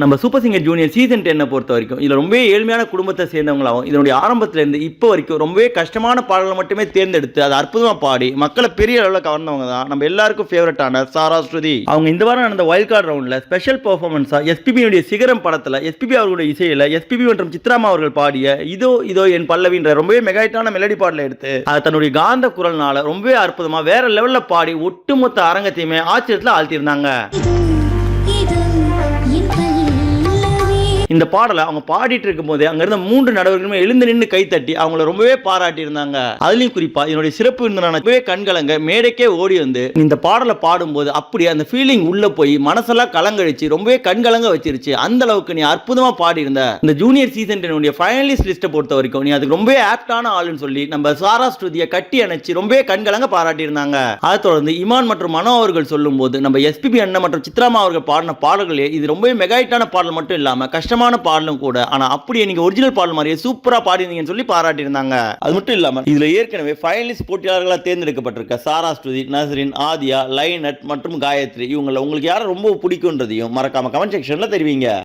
நம்ம super singer junior season டென்னை பொறுத்த வரைக்கும் இதில் ரொம்பவே ஏழ்மையான குடும்பத்தை சேர்ந்தவங்களாகவும் இதனுடைய ஆரம்பத்திலேருந்து இப்போ வரைக்கும் ரொம்பவே கஷ்டமான பாடல்களை மட்டுமே தேர்ந்தெடுத்து அதை அற்புதமாக பாடி மக்களை பெரிய அளவில் கவர்ந்தவங்க தான். நம்ம எல்லாருக்கும் ஃபேவரட்டான சாரா ஸ்ருதி. அவங்க இந்த வாரம் நடந்த வைல்ட் கார்டு ரவுண்டில் ஸ்பெஷல் பெர்ஃபார்மன்ஸாக எஸ்பிபியுடைய சிகரம் படத்தில் எஸ்பிபி அவர்களுடைய இசையில் எஸ்பிபி மற்றும் சித்ராமா அவர்கள் பாடிய இதோ இதோ என் பல்லவின்ற ரொம்பவே மெகாயிட்டான மெலடி பாடலை எடுத்து அதை தன்னுடைய காந்த குரல்னால ரொம்பவே அற்புதமாக வேற லெவலில் பாடி ஒட்டுமொத்த அரங்கத்தையுமே ஆச்சரியத்தில் ஆழ்த்தியிருந்தாங்க. இந்த பாடலை அவங்க பாடிட்டு இருக்கும்போதே அங்கே இருந்த மூன்று நடுவர்களுமே எழுந்து நின்று கைத்தட்டி அவங்கள ரொம்பவே பாராட்டி இருந்தாங்க அதுலயும் குறிப்பா இதனுடைய சிறப்பு விருந்தினான ரொம்பவே கண்கலங்க மேடைக்கே ஓடி வந்து இந்த பாடலை பாடும்போது அப்படியே அந்த ஃபீலிங் உள்ள போய் மனசெல்லாம் கலங்கழிச்சு ரொம்பவே கண்கலங்க வச்சிருச்சு. அந்த அளவுக்கு நீ அற்புதமா பாடி இருந்த இந்த ஜூனியர் சீசன் டென்னுடைய ஃபைனலிஸ்ட் லிஸ்ட்டை பொறுத்த வரைக்கும் நீ அதுக்கு ரொம்பவே ஆப்டான ஆளுன்னு சொல்லி நம்ம சாரா ஸ்ருதியை கட்டி அணைச்சு ரொம்பவே கண்கலங்க பாராட்டி இருந்தாங்க அதை தொடர்ந்து இமான் மற்றும் மனோ அவர்கள் சொல்லும்போது நம்ம எஸ்பிபி அண்ணன் மற்றும் சித்ராமா அவர்கள் பாடின பாடல்களே இது ரொம்பவே மெகாயிட்டான பாடல் மட்டும் இல்லாம கஷ்டமான பாடலும் கூட ஆனா அப்படியே நீங்க ஒரிஜினல் பாடல் மாதிரியே சூப்பரா பாடிருந்தீங்கன்னு சொல்லி பாராட்டி இருந்தாங்க அது மட்டும் இல்லாம இதுல ஏற்கனவே ஃபைனலிஸ்ட் போட்டியாளர்களா தேர்ந்தெடுக்கப்பட்டிருக்க சாரா ஸ்ருதி நசரின் ஆதியா லைனட் மற்றும் காயத்ரி இவங்கள உங்களுக்கு யாரை ரொம்ப பிடிக்குன்றதையும் மறக்காம கமெண்ட் செக்ஷன்ல தெரிவிங்க.